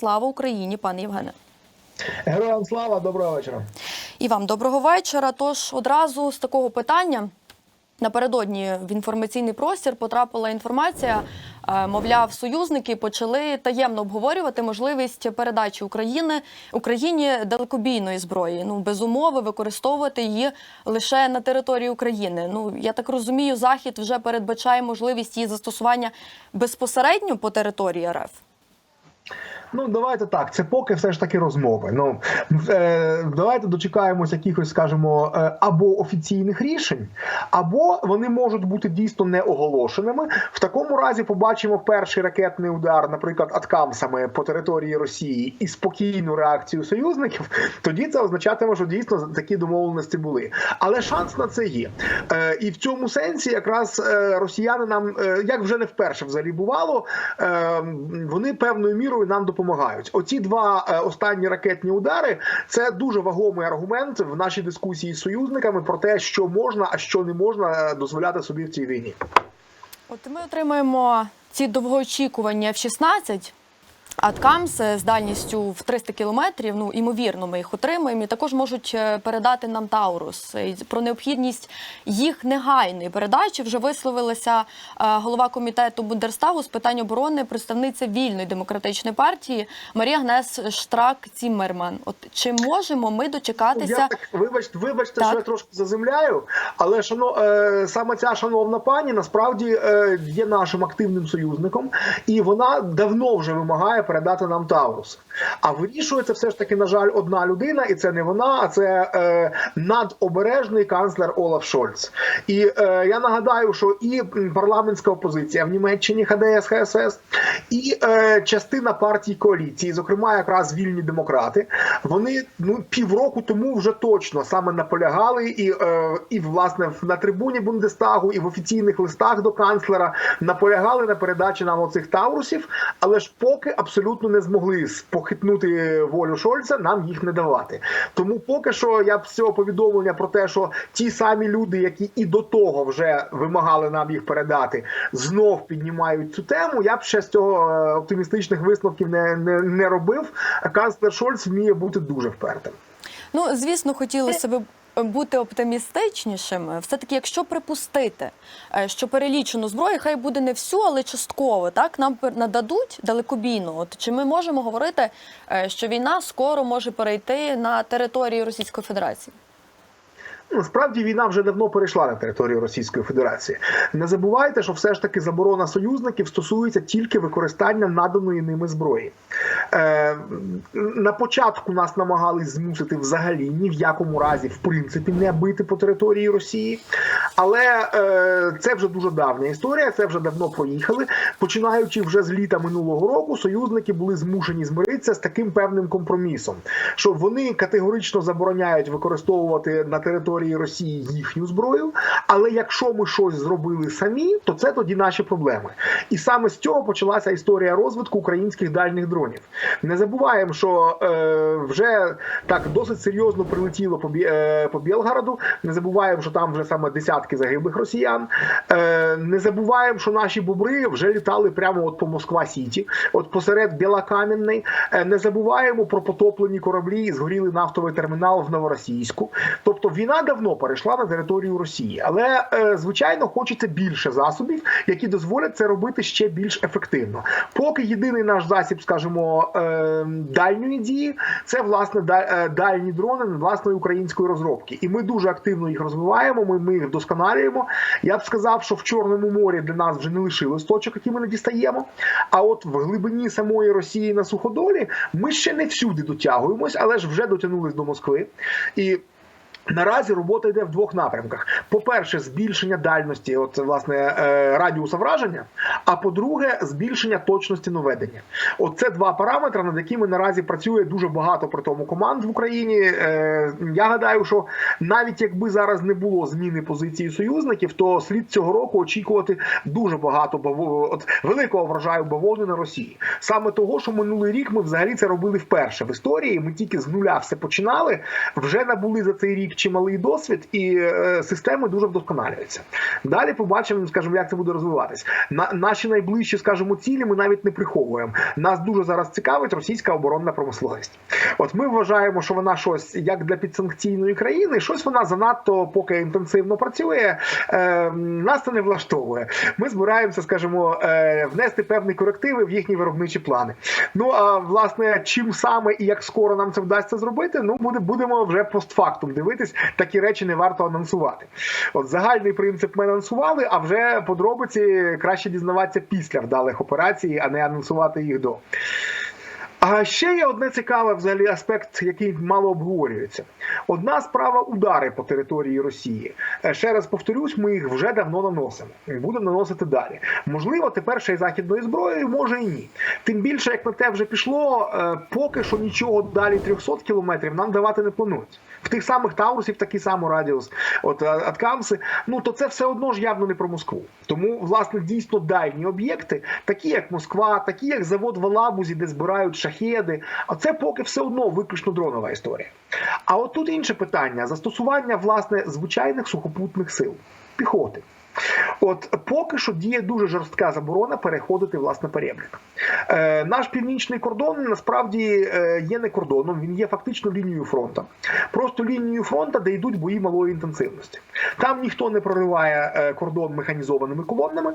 слава Україні, пане Євгене. Героям слава, доброго вечора. І вам доброго вечора. Тож одразу з такого питання. Напередодні в інформаційний простір потрапила інформація. е, Мовляв, союзники почали таємно обговорювати можливість передачі України Україні далекобійної зброї. Ну без умови використовувати її лише на території України. Ну я так розумію, захід вже передбачає можливість її застосування безпосередньо по території РФ. Ну давайте так. Це поки все ж таки розмови. Ну е, давайте дочекаємось якихось, скажімо, е, або офіційних рішень, або вони можуть бути дійсно не оголошеними. В такому разі побачимо перший ракетний удар, наприклад, аткамсами по території Росії і спокійну реакцію союзників. Тоді це означатиме, що дійсно такі домовленості були. Але шанс на це є. Е, і в цьому сенсі якраз е, росіяни нам, е, як вже не вперше взагалі бувало, е, вони певною мірою нам допомагають. Оці два е, останні ракетні удари це дуже вагомий аргумент в нашій дискусії з союзниками про те, що можна, а що не можна е, дозволяти собі в цій війні. От ми отримаємо ці довгоочікування F-16, Аткамс з дальністю в 300 кілометрів. Ну імовірно, ми їх отримаємо. І також можуть е, передати нам Таурус. Про необхідність їх негайної передачі вже висловилася е, голова комітету Бундерстагу з питань оборони, представниця вільної демократичної партії Марія Гнес Штрак Ціммерман. От чи можемо ми дочекатися? Я так вибачте, вибачте, Так. що я трошки заземляю, але шано, е, саме ця шановна пані насправді є нашим активним союзником, і вона давно вже вимагає передати нам Таурус. А вирішує це все ж таки, на жаль, одна людина, і це не вона, а це е, надобережний канцлер Олаф Шольц. І е, я нагадаю, що і парламентська опозиція в Німеччині ХДС, ХСС, і е, частина партій коаліції, зокрема якраз вільні демократи, вони ну півроку тому вже точно саме наполягали, і, е, і власне на трибуні Бундестагу, і в офіційних листах до канцлера наполягали на передачі нам оцих таурусів, але ж поки абсолютно не змогли похитнути волю Шольца, нам їх не давати. Тому поки що я б з цього повідомлення про те, що ті самі люди, які і до того вже вимагали нам їх передати, знов піднімають цю тему. Я б ще з цього е, оптимістичних висновків не, не, не робив. Канцлер Шольц вміє бути дуже впертим. Ну, звісно, хотілося б бути оптимістичнішим. Все таки, якщо припустити, е, що перелічену зброю, хай буде не всю, але частково, так нам нададуть далекобійну. От чи ми можемо говорити, е, що війна скоро може перейти на територію Російської Федерації? Насправді війна вже давно перейшла на територію Російської Федерації. Не забувайте, що все ж таки заборона союзників стосується тільки використання наданої ними зброї. Е, на початку нас намагались змусити взагалі ні в якому разі, в принципі, не бити по території Росії. Але е, це вже дуже давня історія, це вже давно проїхали. Починаючи вже з літа минулого року, союзники були змушені змиритися з таким певним компромісом, що вони категорично забороняють використовувати на території Росії їхню зброю. Але якщо ми щось зробили самі, то це тоді наші проблеми. І саме з цього почалася історія розвитку українських дальніх дронів. Не забуваємо, що е, вже так досить серйозно прилетіло по, е, по Білгороду. Не забуваємо, що там вже саме десятки загиблих росіян. Е, не забуваємо, що наші бобри вже літали прямо от по Москва Сіті, от посеред Білокам'яний. Е, не забуваємо про потоплені кораблі і згорілий нафтовий термінал в Новоросійську. Тобто війна давно перейшла на територію Росії, але е, звичайно хочеться більше засобів, які дозволять це робити ще більш ефективно. Поки єдиний наш засіб, скажімо, е, дальньої дії, це власне е, дальні дрони власної української розробки, і ми дуже активно їх розвиваємо. Ми, ми їх вдосконалюємо. Я б сказав, що в Чорному морі для нас вже не лишилось точок, які ми не дістаємо. А от в глибині самої Росії на суходолі ми ще не всюди дотягуємось, але ж вже дотягнулись до Москви. І Наразі робота йде в двох напрямках: по-перше, збільшення дальності, от власне е, радіуса враження. А по-друге, збільшення точності наведення. От це два параметри, над якими наразі працює дуже багато при тому команд в Україні. Е, Я гадаю, що навіть якби зараз не було зміни позиції союзників, то слід цього року очікувати дуже багато баво... от великого врожаю бавовни на Росії. Саме того, що минулий рік ми взагалі це робили вперше в історії. Ми тільки з нуля все починали. Вже набули за цей рік рік чималий досвід, і е, системи дуже вдосконалюються. Далі побачимо, скажімо, як це буде розвиватись. На наші найближчі, скажімо, цілі ми навіть не приховуємо. Нас дуже зараз цікавить російська оборонна промисловість. От ми вважаємо, що вона щось як для підсанкційної країни, щось вона занадто поки інтенсивно працює. Е, нас це не влаштовує. Ми збираємося, скажімо, е, внести певні корективи в їхні виробничі плани. Ну а власне, чим саме і як скоро нам це вдасться зробити, ну буде будемо вже постфактум дивитись. Такі речі не варто анонсувати. От загальний принцип ми анонсували, а вже подробиці краще дізнаватися після вдалих операцій, а не анонсувати їх до. А ще є одне цікаве взагалі аспект, який мало обговорюється. Одна справа удари по території Росії. Е, Ще раз повторюсь, ми їх вже давно наносимо. І Будемо наносити далі. Можливо, тепер ще й західною зброєю, може і ні. Тим більше, як на те вже пішло, е, поки що нічого далі 300 кілометрів нам давати не планують. В тих самих Таурусів такий самий радіус, от е, Аткамси, ну то це все одно ж явно не про Москву. Тому, власне, дійсно дальні об'єкти, такі як Москва, такі як завод в Алабузі, де збирають шахеди. А це поки все одно виключно дронова історія. А от тут інше питання: застосування власне звичайних сухопутних сил піхоти. От поки що діє дуже жорстка заборона переходити власне перебрік. Е, наш північний кордон насправді е, є не кордоном, він є фактично лінією фронту. Просто лінією фронту, де йдуть бої малої інтенсивності. Там ніхто не прориває е, кордон механізованими колоннами.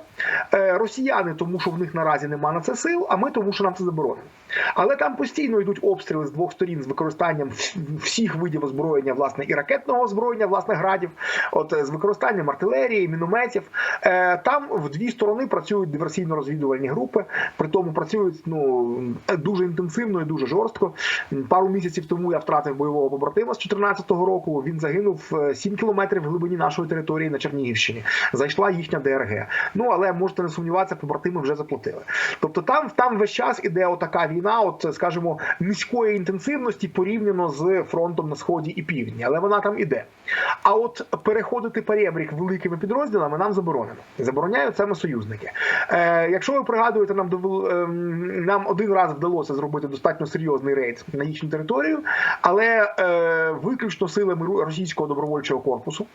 Е, росіяни, тому що в них наразі нема на це сил, а ми тому, що нам це заборонено. Але там постійно йдуть обстріли з двох сторін з використанням всіх видів озброєння, власне, і ракетного озброєння, власне, градів, от е, з використанням артилерії, мінометів. Е, Там в дві сторони працюють диверсійно-розвідувальні групи, при тому працюють ну дуже інтенсивно і дуже жорстко. Пару місяців тому я втратив бойового побратима з 14-го року. Він загинув е, 7 кілометрів в глибині нашої території на Чернігівщині. Зайшла їхня ДРГ. Ну але можете не сумніватися, побратими вже заплатили. Тобто там, там весь час іде отака війна, от скажімо, низької інтенсивності порівняно з фронтом на сході і півдні, але вона там іде. А от переходити перебрік великими підрозділами нам заборонено. Забороняють саме союзники. Е, якщо ви пригадуєте, нам довел, ем, нам один раз вдалося зробити достатньо серйозний рейд на їхню територію, але е, виключно силами російського добровольчого корпусу.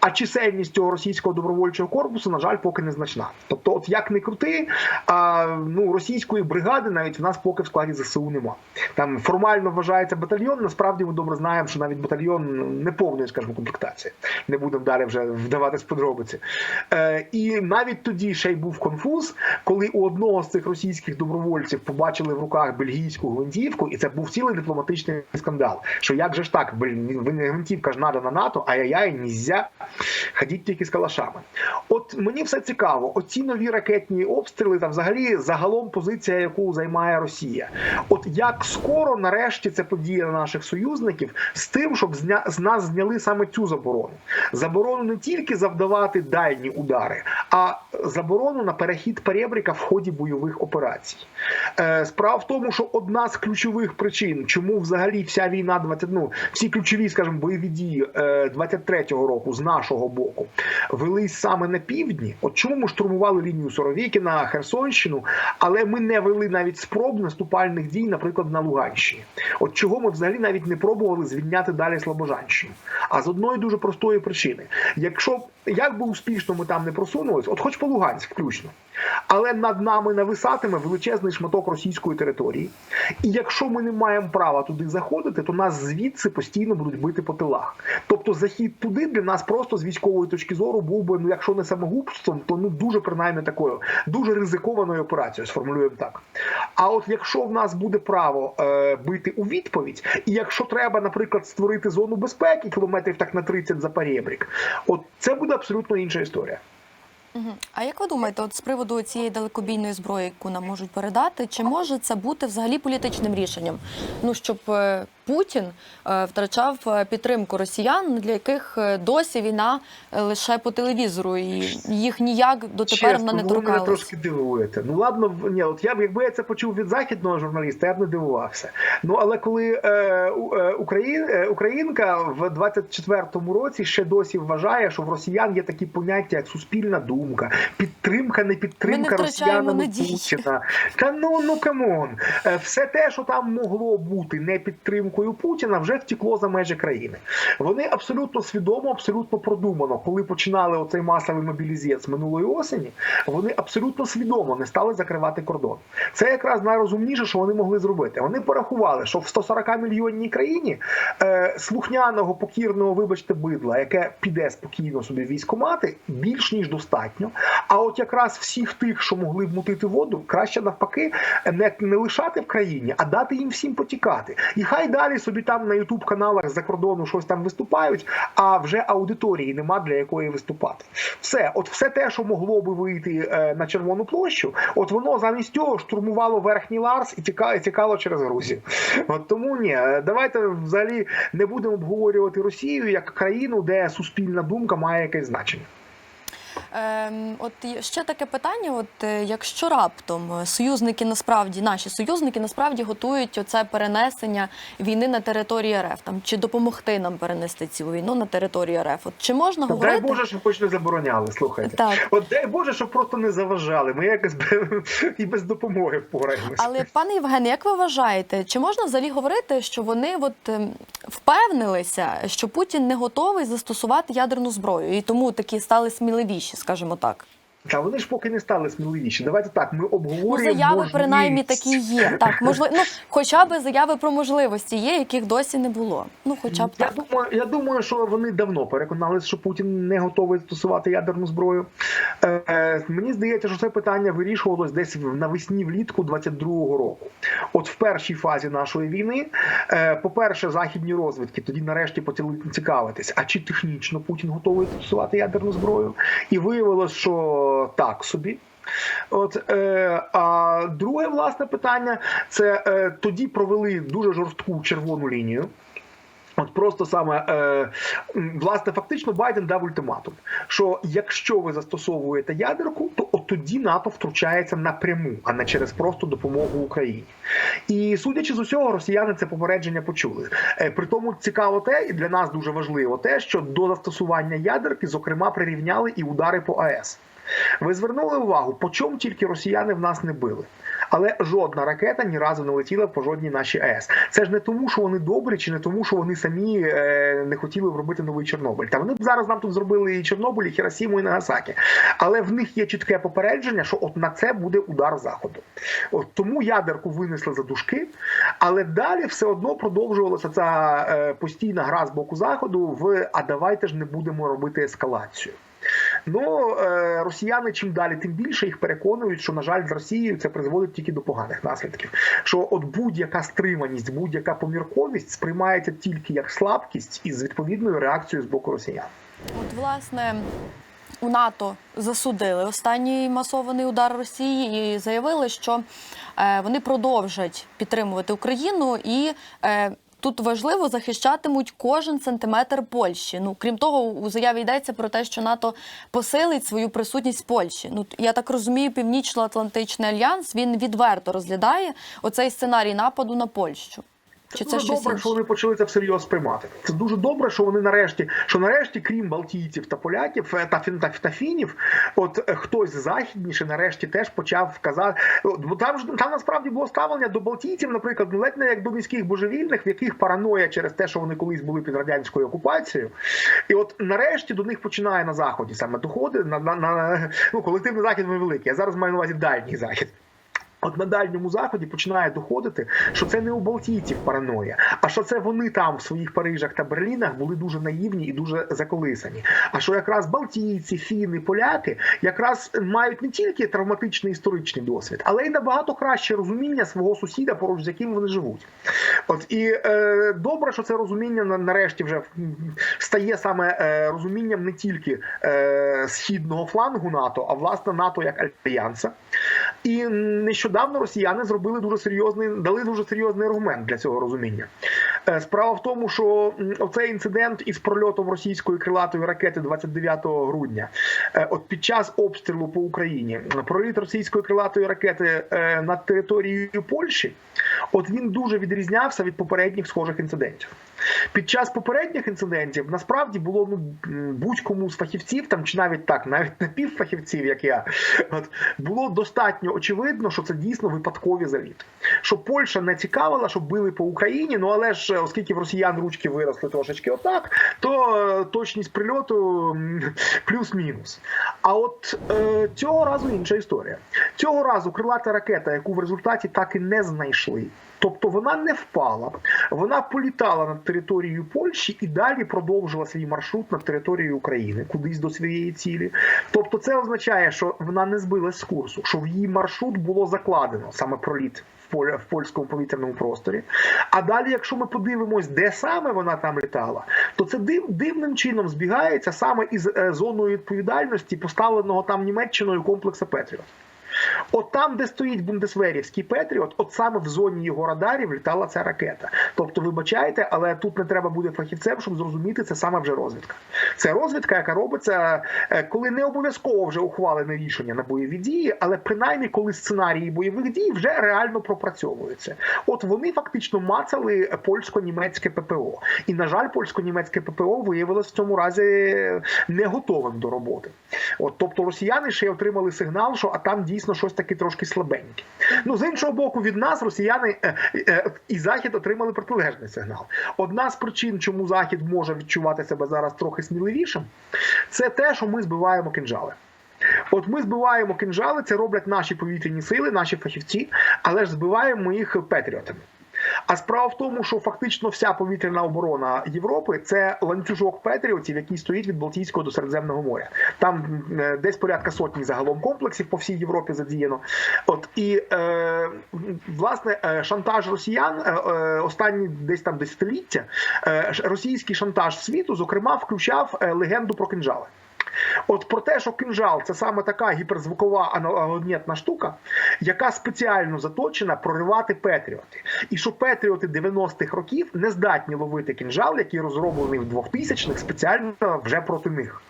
А чисельність цього російського добровольчого корпусу, на жаль, поки незначна. Тобто, от як не крути, а ну російської бригади навіть в нас поки в складі ЗСУ нема. Там формально вважається батальйон. Насправді ми добре знаємо, що навіть батальйон не повної, скажімо, комплектації. Не будемо далі вже вдаватись подробиці. Е, і навіть тоді ще й був конфуз, коли у одного з цих російських добровольців побачили в руках бельгійську гвинтівку, і це був цілий дипломатичний скандал. Що як же ж так, гвинтівка ж надана НАТО, ай-яй-яй, нізя, ходіть тільки з калашами. От мені все цікаво, оці нові ракетні обстріли та взагалі загалом позиція, яку займає Росія. От як скоро нарешті це подія на наших союзників з тим, щоб з нас зняли саме цю заборону. Заборону не тільки завдавати дальні удари, а заборону на перехід перебріка в ході бойових операцій. Е, справа в тому, що одна з ключових причин, чому взагалі вся війна 20, ну, всі ключові, скажімо, бойові дії е, 23-го року з нашого боку велись саме на півдні. От чому ми штурмували лінію Соровікіна, Херсонщину, але ми не вели навіть спроб наступальних дій, наприклад, на Луганщині. От чого ми взагалі навіть не пробували звільняти далі Слобожанщину. А з одної дуже простої причини: якщо як би успішно ми там не просунулись, от хоч по Луганськ включно, але над нами нависатиме величезний шматок російської території. І якщо ми не маємо права туди заходити, то нас звідси постійно будуть бити по тилах. Тобто захід туди для нас просто з військової точки зору був би, ну якщо не самогубством, то ну дуже принаймні такою дуже ризикованою операцією, сформулюємо так. А от якщо в нас буде право е, бити у відповідь, і якщо треба, наприклад, створити зону безпеки кілометрів так на 30 за перебрік, от це буде абсолютно інша історія. А як ви думаєте, от з приводу цієї далекобійної зброї, яку нам можуть передати, чи може це бути взагалі політичним рішенням? Ну щоб е, Путін е, втрачав е, підтримку росіян, для яких е, досі війна лише по телевізору, і їх ніяк дотепер Чесно, не ви мене трошки дивуєте. Ну ладно, ні, от я б якби я це почув від західного журналіста, я б не дивувався. Ну але коли е, Україн, е, українка в 24-му році ще досі вважає, що в росіян є такі поняття, як суспільна думка, підтримка, не підтримка Ми росіянами. Путіна. Та ну ну камон, все те, що там могло бути, не підтримку підтримкою Путіна вже втекло за межі країни. Вони абсолютно свідомо, абсолютно продумано, коли починали оцей масовий мобілізєць минулої осені, вони абсолютно свідомо не стали закривати кордон. Це якраз найрозумніше, що вони могли зробити. Вони порахували, що в 140 мільйонній країні е, слухняного покірного, вибачте, бидла, яке піде спокійно собі військомати, більш ніж достатньо. А от якраз всіх тих, що могли б мутити воду, краще навпаки не, не лишати в країні, а дати їм всім потікати. І хай далі собі там на ютуб каналах за кордону щось там виступають, а вже аудиторії нема для якої виступати. Все, от все те, що могло би вийти е, на Червону площу, от воно замість цього штурмувало верхній Ларс і тікало, тікало через Грузію. От тому ні, е, давайте взагалі не будемо обговорювати Росію як країну, де суспільна думка має якесь значення. Ем, от ще таке питання: от е, якщо раптом е, союзники насправді, наші союзники насправді готують оце перенесення війни на території РФ, там чи допомогти нам перенести цю війну на територію РФ, от чи можна говорити? Дай Боже, щоб хоч не забороняли. Слухайте, Так. от дай Боже, щоб просто не заважали. Ми якось і без допомоги впораємося. Але пане Євгене, як ви вважаєте, чи можна взагалі говорити, що вони от ем, впевнилися, що Путін не готовий застосувати ядерну зброю, і тому такі стали сміливіші, скажімо так? Та вони ж поки не стали сміливіші. Давайте так. Ми Ну, обговорюємо. заяви принаймні такі є. Так, можливо, ну хоча б заяви про можливості є, яких досі не було. Ну, хоча б Я так. думаю, я думаю, що вони давно переконалися, що Путін не готовий застосувати ядерну зброю. Е, е, мені здається, що це питання вирішувалось десь навесні влітку 22-го року. От в першій фазі нашої війни, е, по-перше, західні розвідки тоді нарешті почали цікавитись, а чи технічно Путін готовий застосувати ядерну зброю? І виявилось, що так собі. От е, а друге власне питання це е, тоді провели дуже жорстку червону лінію. От просто саме е, власне фактично Байден дав ультиматум, що якщо ви застосовуєте ядерку, то от тоді НАТО втручається напряму, а не через просто допомогу Україні. І судячи з усього, росіяни це попередження почули. Е, при тому цікаво те, і для нас дуже важливо те, що до застосування ядерки, зокрема, прирівняли і удари по АЕС. Ви звернули увагу, по чому тільки росіяни в нас не били. Але жодна ракета ні разу не летіла по жодній нашій АЕС. Це ж не тому, що вони добрі, чи не тому, що вони самі е, не хотіли б робити новий Чорнобиль. Та вони б зараз нам тут зробили і Чорнобиль, і Хіросіму, і Нагасакі. Але в них є чітке попередження, що от на це буде удар заходу. От тому ядерку винесли за дужки, але далі все одно продовжувалася ця е, постійна гра з боку заходу в а давайте ж не будемо робити ескалацію. Ну е, росіяни чим далі, тим більше їх переконують, що на жаль, з Росією це призводить тільки до поганих наслідків. Що от будь-яка стриманість, будь-яка помірковість сприймається тільки як слабкість із відповідною реакцією з боку росіян. От власне. У НАТО засудили останній масований удар Росії і заявили, що е, вони продовжать підтримувати Україну і е, тут важливо захищатимуть кожен сантиметр Польщі. Ну крім того, у заяві йдеться про те, що НАТО посилить свою присутність Польщі. Ну я так розумію, Північно-Атлантичний альянс він відверто розглядає оцей сценарій нападу на Польщу. Чи це дуже щось добре, інше? що вони почали це всерйоз сприймати. Це дуже добре, що вони нарешті, що нарешті, крім балтійців та поляків е, та фін та, та фінів, от е, хтось західніше нарешті теж почав казати. Бо там ж там насправді було ставлення до балтійців, наприклад, ну, ледь не як до міських божевільних, в яких параноя через те, що вони колись були під радянською окупацією. І от нарешті до них починає на заході саме доходи на, на, на ну колективний захід ми великий. Я зараз маю на увазі дальній захід. От на дальньому заході починає доходити, що це не у балтійців параноя, а що це вони там в своїх Парижах та Берлінах були дуже наївні і дуже заколисані. А що якраз балтійці, фіни, поляки якраз мають не тільки травматичний історичний досвід, але й набагато краще розуміння свого сусіда, поруч з яким вони живуть. От і е, добре, що це розуміння нарешті вже стає саме е, розумінням не тільки е, східного флангу НАТО, а власне НАТО як альянса. І нещодавно росіяни зробили дуже серйозний, дали дуже серйозний аргумент для цього розуміння. Е, Справа в тому, що оцей інцидент із прольотом російської крилатої ракети 29 грудня, е, от під час обстрілу по Україні, проліт російської крилатої ракети е, над територією Польщі, от він дуже відрізнявся від попередніх схожих інцидентів. Під час попередніх інцидентів насправді було ну будь-кому з фахівців, там чи навіть так, навіть напівфахівців, як я, от було достатньо очевидно, що це дійсно випадкові заліти. Що Польща не цікавила, щоб били по Україні. Ну але ж оскільки в росіян ручки виросли трошечки отак, то е, точність прильоту плюс-мінус. А от е, цього разу інша історія. Цього разу крилата ракета, яку в результаті так і не знайшли. Тобто вона не впала, вона політала над територією Польщі і далі продовжила свій маршрут над територією України, кудись до своєї цілі. Тобто, це означає, що вона не збилась з курсу, що в її маршрут було закладено саме проліт в польському повітряному просторі. А далі, якщо ми подивимось, де саме вона там літала, то це див, дивним чином збігається саме із е, зоною відповідальності, поставленого там Німеччиною комплексу Петріот. От там, де стоїть бундесверівський Петріот, от саме в зоні його радарів літала ця ракета. Тобто, вибачайте, але тут не треба бути фахівцем, щоб зрозуміти, це саме вже розвідка. Це розвідка, яка робиться, е, коли не обов'язково вже ухвалене рішення на бойові дії, але принаймні коли сценарії бойових дій вже реально пропрацьовуються. От вони фактично мацали польсько-німецьке ППО. І, на жаль, польсько-німецьке ППО виявилось в цьому разі не готовим до роботи. От, тобто росіяни ще отримали сигнал, що а там дійсно щось таке трошки слабеньке. Ну з іншого боку, від нас росіяни е, е, і захід отримали протилежний сигнал. Одна з причин, чому захід може відчувати себе зараз трохи сміливішим, це те, що ми збиваємо кинжали. От ми збиваємо кинжали, це роблять наші повітряні сили, наші фахівці, але ж збиваємо їх петріотами. Справа в тому, що фактично вся повітряна оборона Європи це ланцюжок петріотів, який стоїть від Балтійського до Середземного моря. Там е, десь порядка сотні загалом комплексів по всій Європі задіяно. От і е, власне е, шантаж росіян е, останні десь там десятиліття, російський шантаж світу, зокрема, включав легенду про кинжали. От про те, що кинжал це саме така гіперзвукова аналогнітна штука, яка спеціально заточена проривати петріоти. І що петріоти 90-х років не здатні ловити кінжал, який розроблений в 2000-х спеціально вже проти них.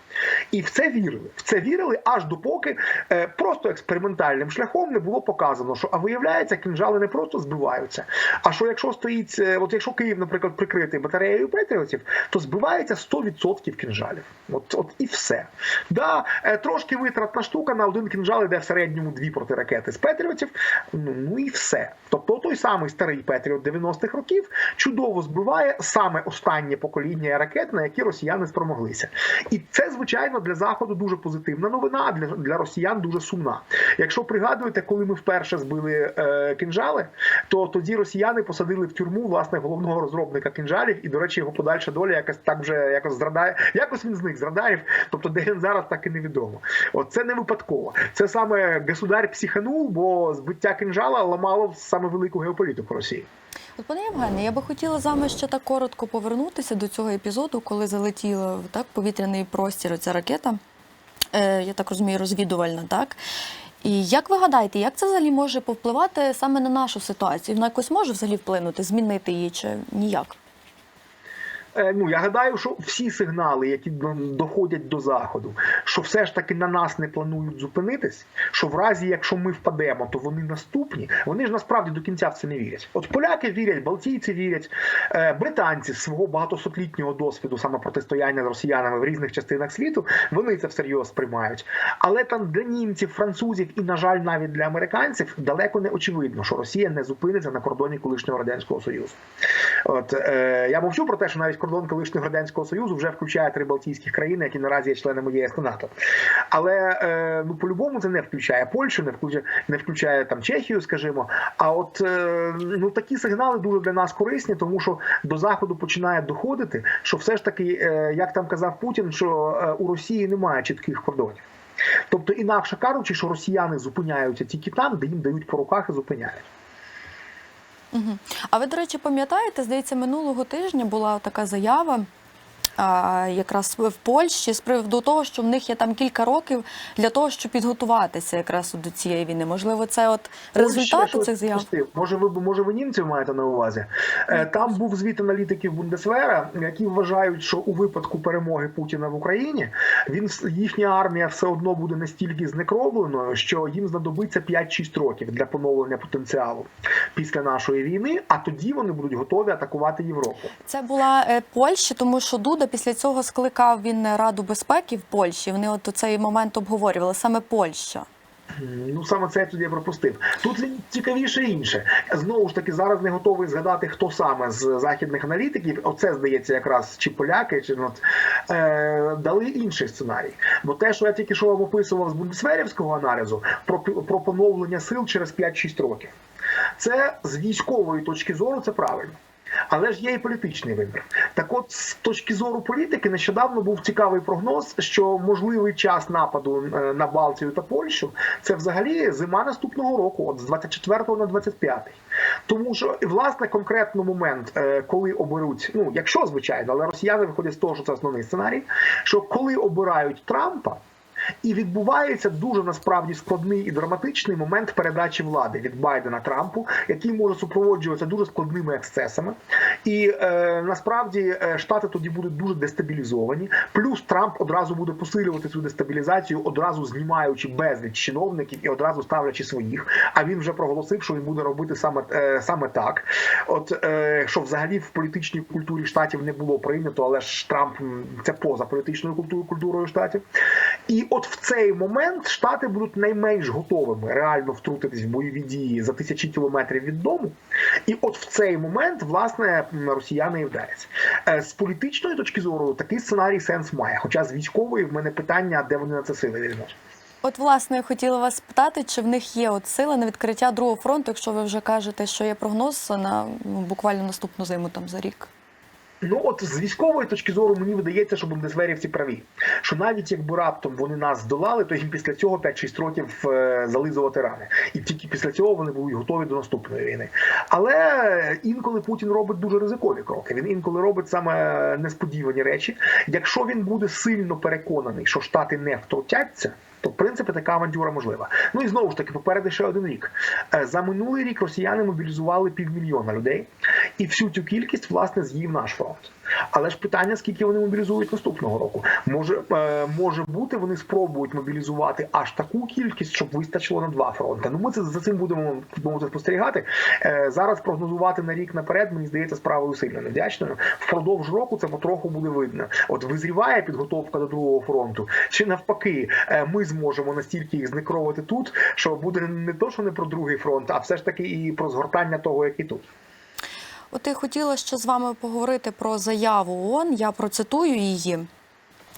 І в це вірили. В це вірили аж допоки е, просто експериментальним шляхом не було показано, що а виявляється, кінжали не просто збиваються. А що якщо стоїть, е, от якщо Київ, наприклад, прикритий батареєю петріотів, то збивається 100% кінжалів. От, от і все. Да, е, трошки витратна штука на один кінжал йде в середньому дві протиракети з петріотів. Ну, ну і все. Тобто той самий старий Петріот 90-х років чудово збиває саме останнє покоління ракет, на які росіяни спромоглися. І це, звичайно, для заходу дуже позитивна новина, а для, для росіян дуже сумна. Якщо пригадуєте, коли ми вперше збили е, кінжали, то тоді росіяни посадили в тюрму власне головного розробника кінжалів, і, до речі, його подальша доля якось так вже якось зрадає. Якось він зник з радарів, тобто де він зараз так і невідомо. От це не випадково. Це саме государь психанув, бо збиття кінжала ламало саме велику геополітику Росії. От, пане Євгене, я би хотіла з вами ще так коротко повернутися до цього епізоду, коли залетіла в так повітряний простір ця ракета. Е, я так розумію, розвідувальна, так? І як ви гадаєте, як це взагалі може повпливати саме на нашу ситуацію? Вона якось може взагалі вплинути, змінити її чи ніяк? Е, Ну я гадаю, що всі сигнали, які доходять до заходу, що все ж таки на нас не планують зупинитись, що в разі, якщо ми впадемо, то вони наступні. Вони ж насправді до кінця в це не вірять. От поляки вірять, балтійці вірять, е, британці з свого багатосотлітнього досвіду саме протистояння з росіянами в різних частинах світу, вони це всерйоз сприймають. Але там для німців, французів і, на жаль, навіть для американців далеко не очевидно, що Росія не зупиниться на кордоні колишнього радянського союзу. От е, я мовчу про те, що навіть кордон колишнього радянського союзу вже включає три Балтійських країни, які наразі є членами ЄС та НАТО. Але е, ну по-любому це не включає Польщу, не включає, не включає там Чехію, скажімо. А от е, ну такі сигнали дуже для нас корисні, тому що до заходу починає доходити, що все ж таки, е, як там казав Путін, що у Росії немає чітких кордонів. Тобто, інакше кажучи, що росіяни зупиняються тільки там, де їм дають по руках і зупиняють. А ви, до речі, пам'ятаєте, здається, минулого тижня була така заява якраз в Польщі з приводу того, що в них є там кілька років для того, щоб підготуватися якраз до цієї війни. Можливо, це от результати цих заяв. Може, ви може ви німців маєте на увазі? Е, Там був звіт аналітиків Бундесвера, які вважають, що у випадку перемоги Путіна в Україні він їхня армія все одно буде настільки знекровленою, що їм знадобиться 5-6 років для поновлення потенціалу після нашої війни. А тоді вони будуть готові атакувати Європу. Це була е, Польща, тому що Дуда після цього скликав він Раду безпеки в Польщі. Вони от у цей момент обговорювали саме Польща. Ну саме це я пропустив. Тут цікавіше інше. Знову ж таки, зараз не готовий згадати, хто саме з західних аналітиків. Оце здається, якраз чи поляки, чи ну, е, дали інший сценарій. Бо те, що я тільки що описував з бундесверівського аналізу, про, про поновлення сил через 5-6 років. Це з військової точки зору це правильно. Але ж є і політичний вибір. Так от, з точки зору політики, нещодавно був цікавий прогноз, що можливий час нападу е, на Балтію та Польщу це взагалі зима наступного року, от з 24 на 25. Тому що власне конкретно момент, е, коли оберуть, ну якщо звичайно, але росіяни виходять з того, що це основний сценарій, що коли обирають Трампа. І відбувається дуже насправді складний і драматичний момент передачі влади від Байдена Трампу, який може супроводжуватися дуже складними ексцесами. І е, насправді е, штати тоді будуть дуже дестабілізовані. Плюс Трамп одразу буде посилювати цю дестабілізацію, одразу знімаючи безліч чиновників і одразу ставлячи своїх. А він вже проголосив, що він буде робити саме е, саме так. От е, що взагалі в політичній культурі штатів не було прийнято, але ж Трамп це поза політичною культурою культурою штатів. І от в цей момент штати будуть найменш готовими реально втрутитись в бойові дії за тисячі кілометрів від дому. І от в цей момент, власне, росіяни і вдаряться. Е, З політичної точки зору такий сценарій сенс має. Хоча з військової в мене питання, де вони на це сили візьмуть. От, власне, я хотіла вас спитати, чи в них є от сили на відкриття другого фронту, якщо ви вже кажете, що є прогноз на ну, буквально наступну зиму там за рік. Ну от з військової точки зору мені видається, що бундесверівці праві. Що навіть якби раптом вони нас здолали, то їм після цього 5-6 років е, зализувати рани. І тільки після цього вони будуть готові до наступної війни. Але інколи Путін робить дуже ризикові кроки. Він інколи робить саме несподівані речі. Якщо він буде сильно переконаний, що штати не втрутяться. То, в принципі, така авантюра можлива. Ну і знову ж таки, попереду ще один рік. Е, За минулий рік росіяни мобілізували півмільйона людей, і всю цю кількість власне з'їв наш фронт. Але ж питання, скільки вони мобілізують наступного року, може е, може бути, вони спробують мобілізувати аж таку кількість, щоб вистачило на два фронти. Ну ми це за цим будемо мовити спостерігати. Е, Зараз прогнозувати на рік наперед, мені здається, справою сильно невдячною. Впродовж року це потроху буде видно. От визріває підготовка до другого фронту, чи навпаки, е, ми зможемо настільки їх знекровувати тут, що буде не то, що не про другий фронт, а все ж таки і про згортання того, як і тут. От я хотіла ще з вами поговорити про заяву ООН. Я процитую її.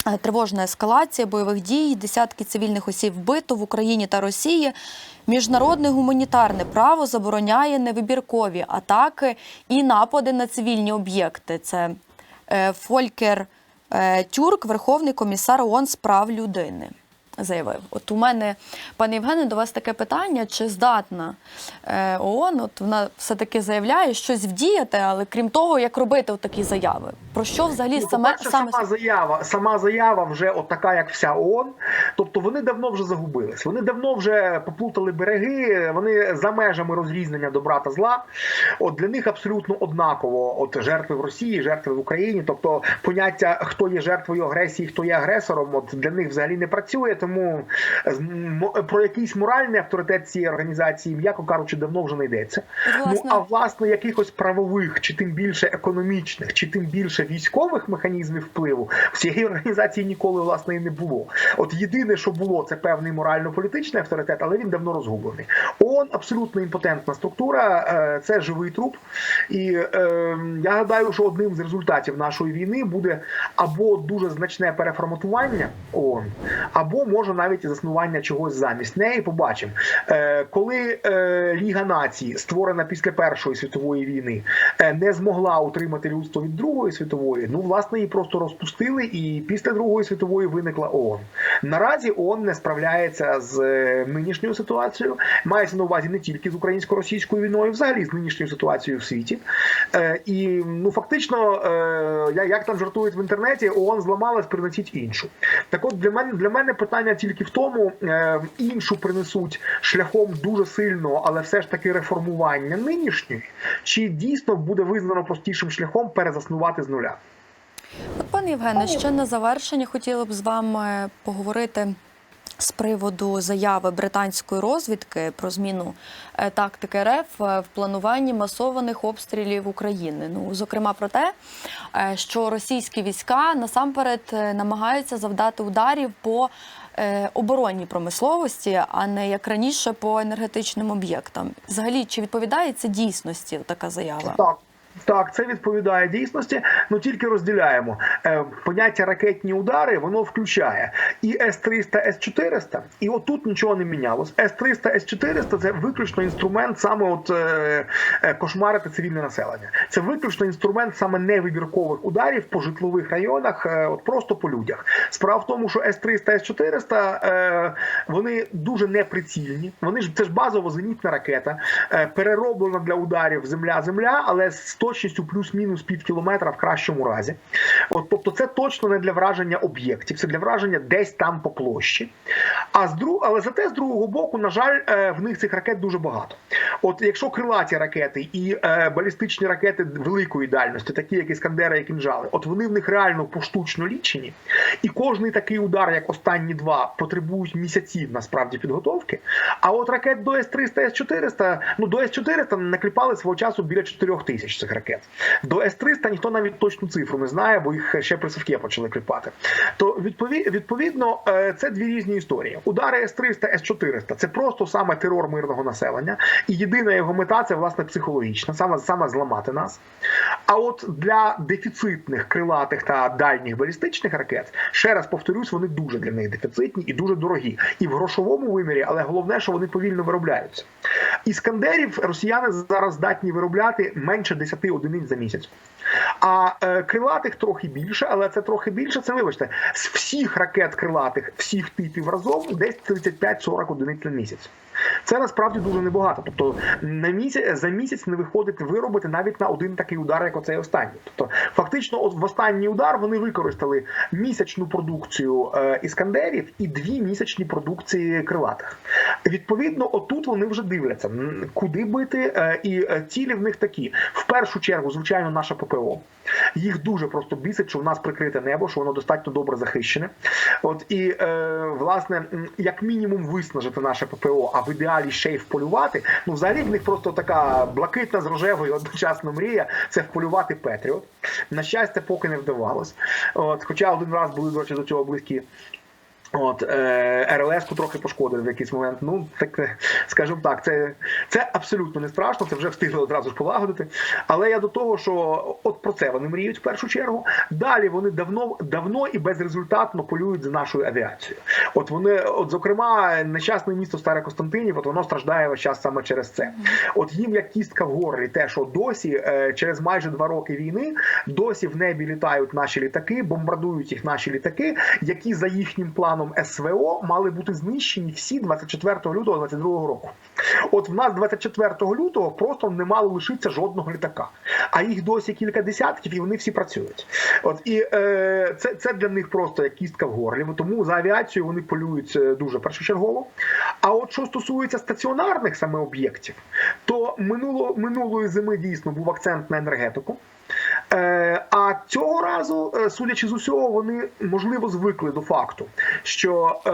Е, Тривожна ескалація бойових дій, десятки цивільних осіб вбито в Україні та Росії. Міжнародне гуманітарне право забороняє невибіркові атаки і напади на цивільні об'єкти. Це е, Фолькер е, Тюрк, Верховний комісар ООН з прав людини. Заявив, от у мене, пане Євгене, до вас таке питання: чи здатна е, ООН? От вона все таки заявляє щось вдіяти, але крім того, як робити от такі заяви? Про що взагалі Ну, саме саме сама заява, сама заява вже от така, як вся ООН. Тобто вони давно вже загубились. Вони давно вже поплутали береги. Вони за межами розрізнення добра та зла. От для них абсолютно однаково. От жертви в Росії, жертви в Україні. Тобто поняття, хто є жертвою агресії, хто є агресором, от для них взагалі не працює. Тому про якийсь моральний авторитет цієї організації, м'яко кажучи, давно вже не йдеться. Власне- Ну а власне якихось правових, чи тим більше економічних, чи тим більше військових механізмів впливу в цієї організації ніколи власне і не було. От єдине, що було, це певний морально-політичний авторитет, але він давно розгублений. ООН абсолютно імпотентна структура, е, це живий труп. І е, я гадаю, що одним з результатів нашої війни буде або дуже значне переформатування ООН, або може навіть заснування чогось замість неї. Побачимо, е, коли е, Ліга націй, створена після Першої світової війни, е, не змогла утримати людство від Другої світової, ну власне її просто розпустили, і після Другої світової виникла ООН. Наразі ООН не справляється з е, нинішньою ситуацією. На увазі не тільки з українсько-російською війною, взагалі з нинішньою ситуацією в світі. Е, і ну фактично, е, як там жартують в інтернеті, ООН зламалась, принесіть іншу. Так от для мене для мене питання тільки в тому, е, іншу принесуть шляхом дуже сильного, але все ж таки реформування нинішньої, чи дійсно буде визнано простішим шляхом перезаснувати з нуля. Пане Євгене, ще на завершення хотіла б з вами поговорити. З приводу заяви британської розвідки про зміну е, тактики РФ е, в плануванні масованих обстрілів України. Ну зокрема про те, е, що російські війська насамперед намагаються завдати ударів по оборонній промисловості, а не як раніше по енергетичним об'єктам. Взагалі, чи відповідає це дійсності така заява? Так. Так, це відповідає дійсності. Ну тільки розділяємо е, поняття ракетні удари. Воно включає і С-300, С-400, і отут нічого не мінялось. С-300, С-400 – це виключно інструмент саме от е, е, кошмарити цивільне населення. Це виключно інструмент саме невибіркових ударів по житлових районах, от просто по людях. Справа в тому, що С-300, С-400 е, вони дуже неприцільні. Вони ж це ж базово зенітна ракета, перероблена для ударів земля-земля, але з точністю плюс-мінус пів кілометра в кращому разі. От, тобто, це точно не для враження об'єктів, це для враження десь там по площі. А з друг... Але зате з другого боку, на жаль, е, в них цих ракет дуже багато. От якщо крилаті ракети і е, балістичні ракети великої дальності, такі як іскандери і кінжали, от вони в них реально поштучно лічені, і кожний такий удар, як останні два, потребують місяців насправді підготовки. А от ракет до С-300, С-400, ну до С-400 накліпали свого часу біля 4 тисяч цих. До С-300 ніхто навіть точну цифру не знає, бо їх ще при Савке почали кліпати. То відпові- відповідно, е, це дві різні історії. Удари С-300, С-400 це просто саме терор мирного населення, і єдина його мета це власне психологічна, саме саме зламати нас. А от для дефіцитних крилатих та дальніх балістичних ракет, ще раз повторюсь, вони дуже для них дефіцитні і дуже дорогі. І в грошовому вимірі, але головне, що вони повільно виробляються. Іскандерів росіяни зараз здатні виробляти менше 10 одиниць за місяць. А е, крилатих трохи більше, але це трохи більше. Це вибачте, з всіх ракет крилатих, всіх типів разом десь 35-40 одиниць на місяць. Це насправді дуже небагато. Тобто на місяць за місяць не виходить виробити навіть на один такий удар, як оцей останній. Тобто, фактично, в останній удар вони використали місячну продукцію е, іскандерів і дві місячні продукції крилатих. Відповідно, отут вони вже дивляться, куди бити, е, і е, цілі в них такі. В першу чергу, звичайно, наше ППО. Їх дуже просто бісить, що в нас прикрите небо, що воно достатньо добре захищене. От і е, власне, як мінімум, виснажити наше ППО, а в ідеалі ще й вполювати. Ну, взагалі в них просто така блакитна з рожевою одночасно мрія це вполювати Петріот. На щастя, поки не вдавалось. От, хоча один раз були, до речі, до цього близькі. От е, РЛС-ку трохи пошкодили в якийсь момент. Ну так е, скажімо так, це, це абсолютно не страшно, це вже встигли одразу ж полагодити. Але я до того, що от про це вони мріють в першу чергу. Далі вони давно давно і безрезультатно полюють за нашою авіацією. От вони, от зокрема, нещасне місто Старе Костянтинів, от воно страждає весь час саме через це. От їм як кістка в горлі, те, що досі е, через майже два роки війни досі в небі літають наші літаки, бомбардують їх наші літаки, які за їхнім планом СВО мали бути знищені всі 24 лютого 22 року. От в нас 24 лютого просто не мало лишитися жодного літака, а їх досі кілька десятків, і вони всі працюють. От і е, це, це для них просто як кістка в горлі. Тому за авіацією вони полюють е, дуже першочергово. А от що стосується стаціонарних саме об'єктів, то минуло минулої зими дійсно був акцент на енергетику. Е, а цього разу, е, судячи з усього, вони можливо звикли до факту, що е,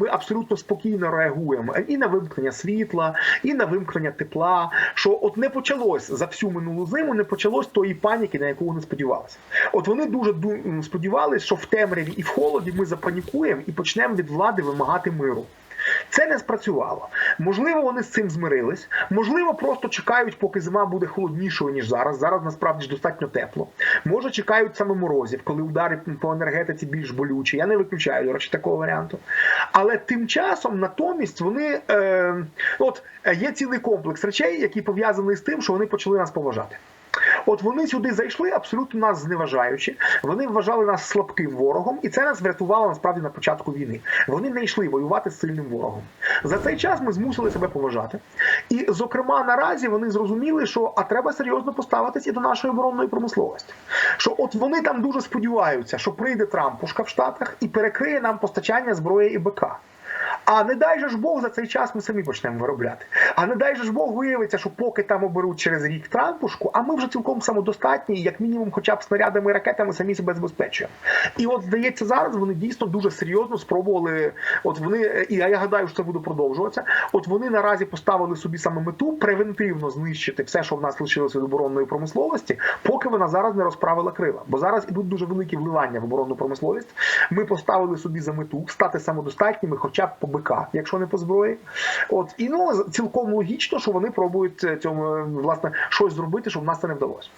ми абсолютно спокійно реагуємо і на вимкнення світла, і на вимкнення тепла. Що от не почалось за всю минулу зиму, не почалось тої паніки, на яку вони сподівалися. От вони дуже ду- сподівалися, що в темряві і в холоді ми запанікуємо і почнемо від влади вимагати миру. Це не спрацювало. Можливо, вони з цим змирились. Можливо, просто чекають, поки зима буде холоднішою ніж зараз. Зараз насправді ж достатньо тепло. Може, чекають саме морозів, коли удари по енергетиці більш болючі. Я не виключаю, до речі, такого варіанту. Але тим часом, натомість, вони е, от е, є цілий комплекс речей, які пов'язані з тим, що вони почали нас поважати. От вони сюди зайшли, абсолютно нас зневажаючи. Вони вважали нас слабким ворогом, і це нас врятувало насправді на початку війни. Вони не йшли воювати з сильним ворогом. За цей час ми змусили себе поважати. І, зокрема, наразі вони зрозуміли, що а треба серйозно поставитись і до нашої оборонної промисловості. Що от вони там дуже сподіваються, що прийде Трампушка в Штатах і перекриє нам постачання зброї і БК. А не дай же ж Бог за цей час ми самі почнемо виробляти. А не дай же ж Бог виявиться, що поки там оберуть через рік Трампушку, а ми вже цілком самодостатні, як мінімум, хоча б снарядами і ракетами самі себе забезпечуємо. І от здається, зараз вони дійсно дуже серйозно спробували. От вони, і я гадаю, що це буде продовжуватися. От вони наразі поставили собі саме мету превентивно знищити все, що в нас лишилося від оборонної промисловості, поки вона зараз не розправила крила. Бо зараз ідуть дуже великі вливання в оборонну промисловість. Ми поставили собі за мету стати самодостатніми, хоча б по бика, якщо не по зброї. От і ну цілком логічно, що вони пробують е, цьому е, власне щось зробити, щоб нас це не вдалося.